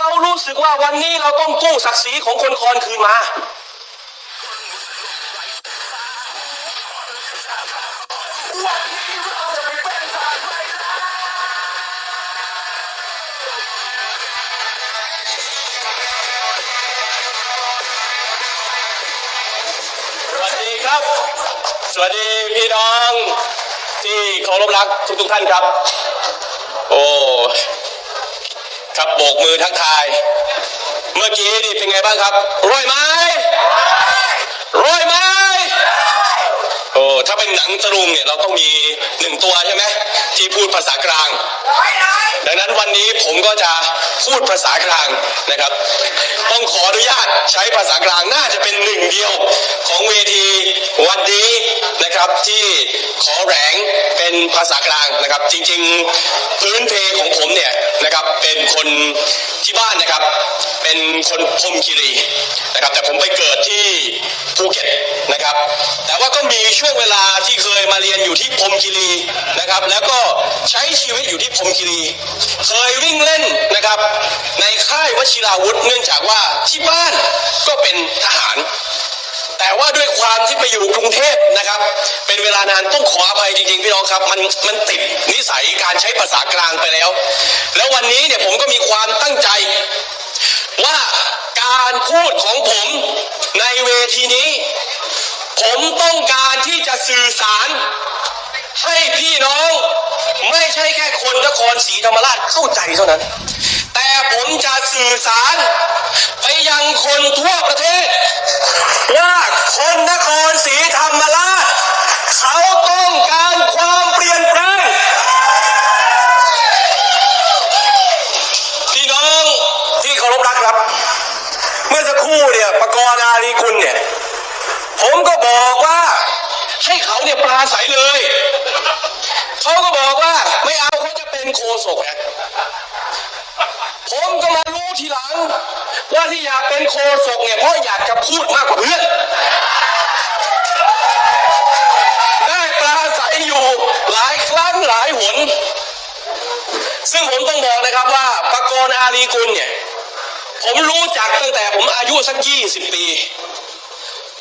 เรารู้สึกว่าวันนี้เราต้องกู้ศักดิ์ศรีของคนคอนคืนมา สวัสดีครับ สวัสดีพี่น้อง ที่เคารพรักทุกทุกๆท่านครับ โอ้ ครับโบกมือทักทาย เมื่อกี้นี่เป็นไงบ้างครับรวยไหมรวยไหมโอ้ถ้าเป็นหนังตะลุงเนี่ยเราต้องมีหนึ่งตัวใช่ไหมที่พูดภาษากลาง ดังนั้นวันนี้ผมก็จะพูดภาษากลางนะครับ ต้องขออนุญาตใช้ภาษากลางน่าจะเป็นหนึ่งเดียวของเวทีวันนี้ นะครับที่ขอแหลงเป็นภาษากลางนะครับ จริงๆพื้นเพของผมเนี่ยนะครับเป็นคนที่บ้านนะครับ เป็นคนพมคีรีนะครับ แต่ผมไปเกิดที่ภูเก็ตนะครับ แต่ว่าก็มีช่วงเวลาที่เคยมาเรียนอยู่ที่พมคีรีนะครับ แล้วก็ใช้ชีวิตอยู่ที่พมคีรี เคยวิ่งเล่นนะครับ ในค่ายวชิราวุธเนื่องจากว่าที่บ้านก็เป็นทหาร แต่ว่าด้วยความที่ไปอยู่กรุงเทพนะครับ เป็นเวลานานต้องขออภัยจริงๆพี่น้องครับ มันมันติดนิสัยการใช้ภาษากลางไปแล้ว แล้ววันนี้เนี่ยผมก็มีความตั้งใจ ว่าการพูดของผมในเวทีนี้ ผมต้องการที่จะสื่อสารให้พี่น้องไม่ใช่แค่คนนครศรีธรรมราชเข้าใจเท่านั้น แต่ผมจะสื่อสารไปยังคนทั่วประเทศ กรณ์อารีกุลเนี่ย ผมก็บอกว่า ให้เขาเนี่ยปราศัยเลย เขาก็บอกว่า ไม่เอาเขาจะเป็นโคศกนะผมก็มารู้ทีหลัง ว่าที่อยากเป็นโคศกเนี่ยเพราะอยากจะพูดมากกว่าเพื่อนได้ปราศัยอยู่หลายครั้งหลายหน ซึ่งผมต้องบอกนะครับว่าปกรณ์อารีกุลเนี่ย ผมรู้จักตั้งแต่ผมอายุสักยี่สิบปี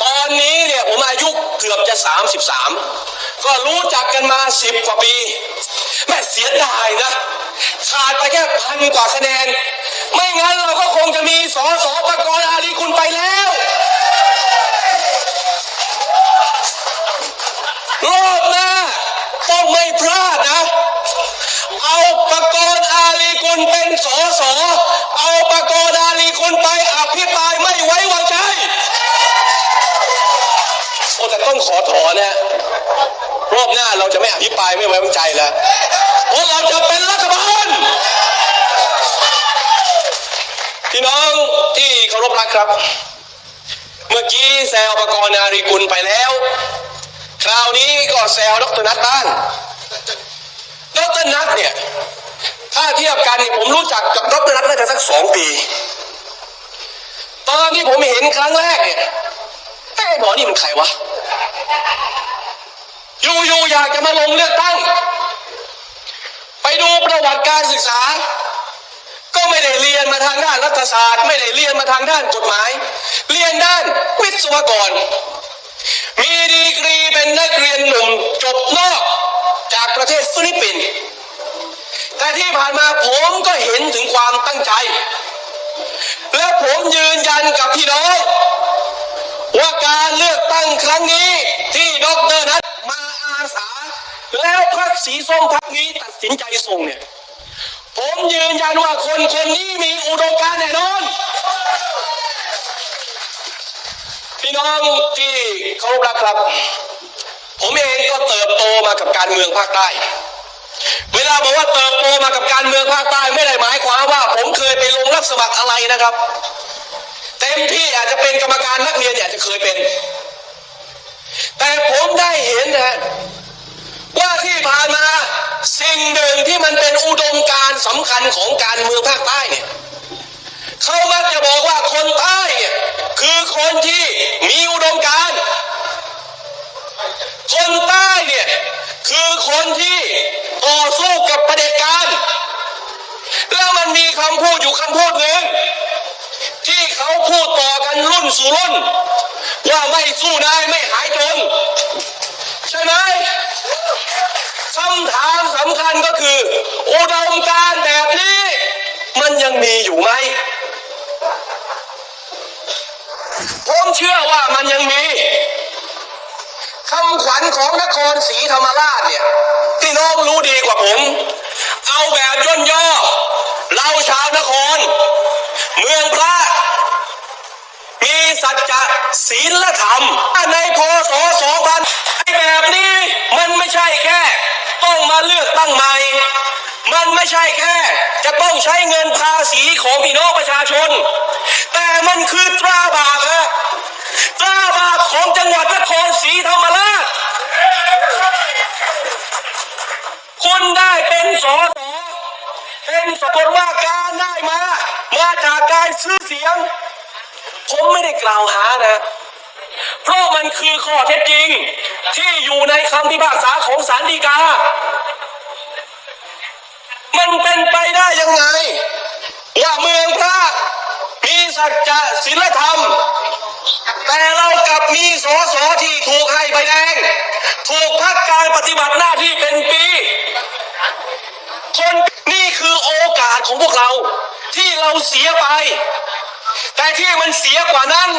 ตอนนี้เนี่ยผมอายุเกือบจะสามสิบสามก็รู้จักกันมาสิบกว่าปี แม่เสียดายนะ ขาดไปแค่พันกว่าคะแนน ไม่งั้นเราก็คงจะมีสอสอปกรณ์อาลีคุณไปแล้ว นนะรอบหน้าเราจะไม่อภิปรายไม่ไว้วางใจแล้วเพราะเราจะเป็นรัฐบาลพี่น้องที่เคารพรักครับ เมื่อกี้แซวปกรณ์อารีกุลไปแล้ว คราวนี้ก็แซวดรนัทบ้างดรนัทเนี่ย ถ้าเทียบกันเนี่ยผมรู้จักกับดรนัทน่าจะสักสองปี ตอนที่ผมเห็นครั้งแรกเนี่ยไอ้หมอนี่มันใครวะ อยู่ๆอยากจะมาลงเลือกตั้ง ไปดูประวัติการศึกษา ก็ไม่ได้เรียนมาทางด้านรัฐศาสตร์ ไม่ได้เรียนมาทางด้านกฎหมาย เรียนด้านวิศวกร มีดีกรีเป็นนักเรียนหนุ่มจบนอกจากประเทศฟิลิปปินส์แต่ที่ผ่านมาผมก็เห็นถึงความตั้งใจ และผมยืนยันกับพี่น้องว่าการเลือกตั้งครั้งนี้ที่ดรนัท แล้วพรรคสีส้มพรรคนี้ตัดสินใจส่งเนี่ย ผมยืนยันว่าคนคนนี้มีอุดมการณ์แน่นอน พี่น้องที่เคารพรักครับ ผมเองก็เติบโตมากับการเมืองภาคใต้ เวลาบอกว่าเติบโตมากับการเมืองภาคใต้ไม่ได้หมายความว่า ผมเคยไปลงรับสมัครอะไรนะครับ เต็มที่อาจจะเป็นกรรมการนักเรียนอาจจะเคยเป็น แต่ผมได้เห็นนะ ว่าที่ผ่านมาสิ่งหนึ่งที่มันเป็นอุดมการสำคัญของการเมืองภาคใต้เนี่ยเขามักจะบอกว่าคนใต้เนี่ยคือคนที่มีอุดมการคนใต้เนี่ยคือคนที่ต่อสู้กับประเผด็จการ แล้วมันมีคำพูดอยู่คำพูดหนึ่งที่เขาพูดต่อกันรุ่นสู่รุ่น ว่าไม่สู้ได้ไม่ห ผมเชื่อว่ามันยังมีคำขวัญของนครศรีธรรมราชเนี่ยพี่น้องรู้ดีกว่าผม เอาแบบย่นย่อเราชาวนคร เมืองพระมีสัจจะศีลธรรม ในพศ2000ไอ้แบบนี้มันไม่ใช่แค่ ต้องมาเลือกตั้งใหม่ มันไม่ใช่แค่ จะต้องใช้เงินภาษีของพี่น้องประชาชน แต่มันคือตราบาป ฮะตราบาปของจังหวัดนครศรีธรรมราชคุณได้เป็นสอสอเป็นสกลว่าการได้มา มาจากการซื้อเสียง ผมไม่ได้กล่าวหานะ เพราะมันคือข้อเท็จจริง ที่อยู่ในคำพิพากษาของศาลฎีกา มันเป็นไปได้ยังไงว่าเมืองพระมีสัจจะศีลธรรม แต่เรากลับมีสอสอที่ถูกให้ใบแดง ถูกพักการปฏิบัติหน้าที่เป็นปี คนนี่คือโอกาสของพวกเรา ที่เราเสียไป แต่ที่มันเสียกว่านั้น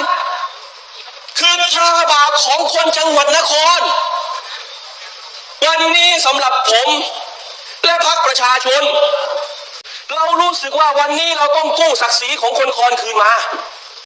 คือตราบาปของคนจังหวัดนคร วันนี้สำหรับผมและพรรคประชาชน เรารู้สึกว่าวันนี้เราต้องกู้ศักดิ์ศรีของคนคอนคืนมา